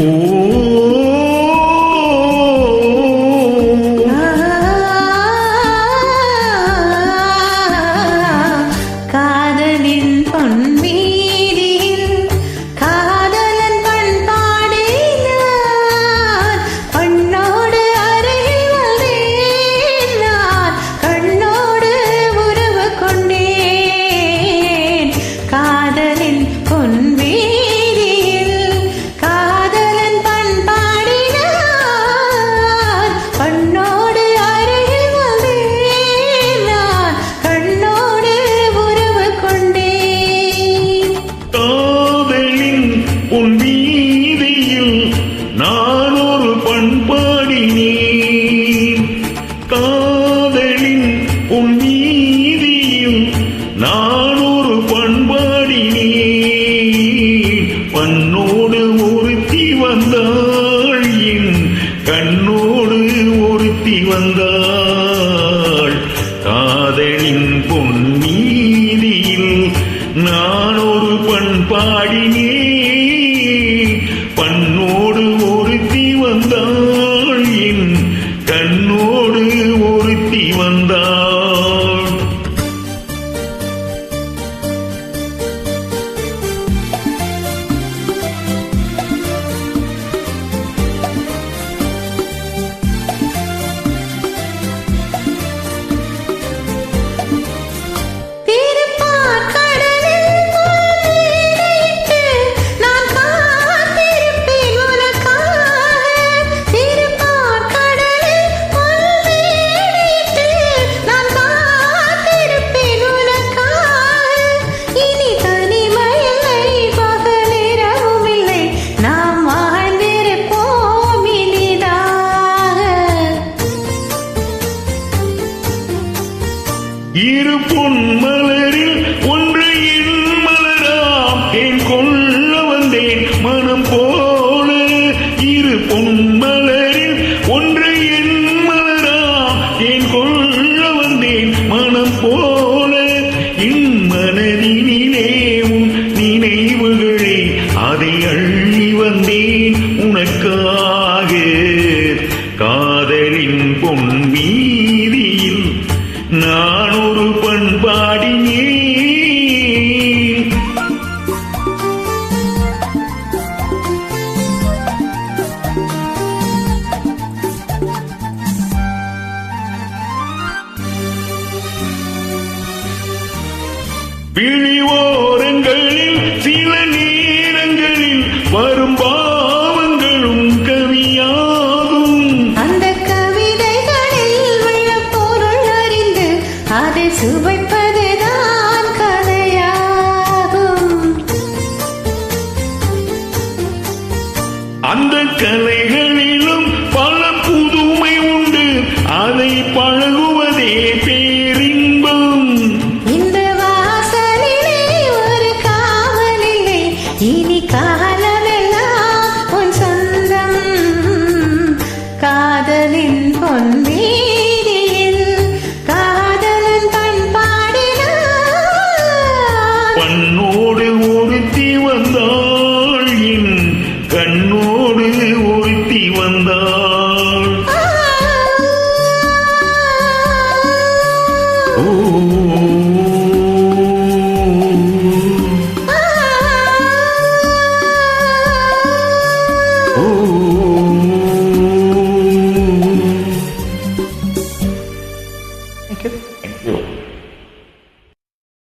காதலின் கண்ணோடு ஒருத்தி வந்தாள் என் கண்ணோடு ஒருத்தி வந்தாள். காதலின் பொன்னீதியில் நான் ஒரு பண்பாடினேன் பண்ணோடு ஒருத்தி வந்தாள். இரு பொன் மலரில் ஒன்று என் மலராம். என் கொள்ள வந்தேன் மனம் போல. இரு பொன் மலரில் ஒன்று என் மலராம். என் கொள்ள வந்தேன் மனம் போல. என் உன் நினைவுகளே. அதை அள்ளி வந்தேன் பண்பாடி நீ. பண்பாடினேன் விழிவோரங்களில் சில நேரங்களில் வரும்பா கலைகளிலும் பல புதுமை உண்டு. அதை பழகுவதே பேரின்பம். இந்த வாசலிலே ஒரு காவலில்லை இனி காலமெல்லாம் Oh.